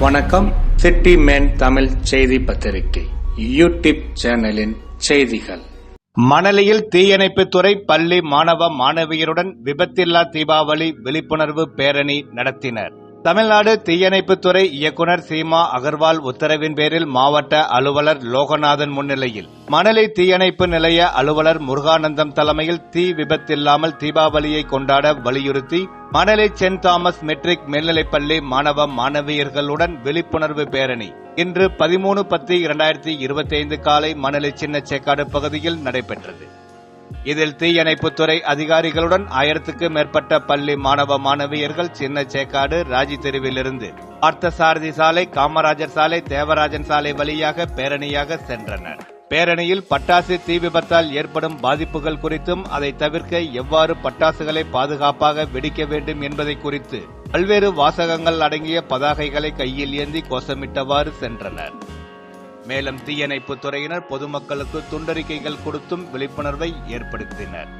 வணக்கம். City man Tamil செய்தி பத்திரிகை யூடியூப் சேனலின் செய்திகள். மணலியில் தீயணைப்புத்துறை பள்ளி மாணவ மாணவியருடன் விபத்தில்லா தீபாவளி விழிப்புணர்வு பேரணி நடத்தினர். தமிழ்நாடு தீயணைப்புத்துறை இயக்குனர் சீமா அகர்வால் உத்தரவின் பேரில் மாவட்ட அலுவலர் லோகநாதன் முன்னிலையில். மணலி தீயணைப்பு நிலைய அலுவலர் முருகானந்தம் தலைமையில் தீ விபத்தில்லாமல் தீபாவளியை கொண்டாட வலியுறுத்தி மணலி சென்ட் தாமஸ் மெட்ரிக் மேல்நிலைப்பள்ளி மாணவ மாணவியர்களுடன் விழிப்புணர்வு பேரணி. இன்று பதிமூணு பத்து இரண்டாயிரத்தி இருபத்தி ஐந்து காலை மணலி சின்ன சேக்காடு பகுதியில் நடைபெற்றது. இதில் தீயணைப்புத்துறை அதிகாரிகளுடன் ஆயிரத்துக்கு மேற்பட்ட பள்ளி மாணவ மாணவியர்கள் சின்ன சேக்காடு ராஜி தெருவிலிருந்து பார்த்தசாரதி சாலை காமராஜர் சாலை தேவராஜன் சாலை வழியாக பேரணியாக சென்றனர். பேரணியில் பட்டாசு தீ விபத்தால் ஏற்படும் பாதிப்புகள் குறித்தும் அதை தவிர்க்க எவ்வாறு பட்டாசுகளை பாதுகாப்பாக வெடிக்க வேண்டும் என்பதை குறித்து பல்வேறு வாசகங்கள் அடங்கிய பதாகைகளை கையில் ஏந்தி கோஷமிட்டவாறு சென்றனர். மேலும் தீயணைப்பு துறையினர் பொதுமக்களுக்கு துண்டறிக்கைகள் கொடுத்தும் விழிப்புணர்வை ஏற்படுத்தினர்.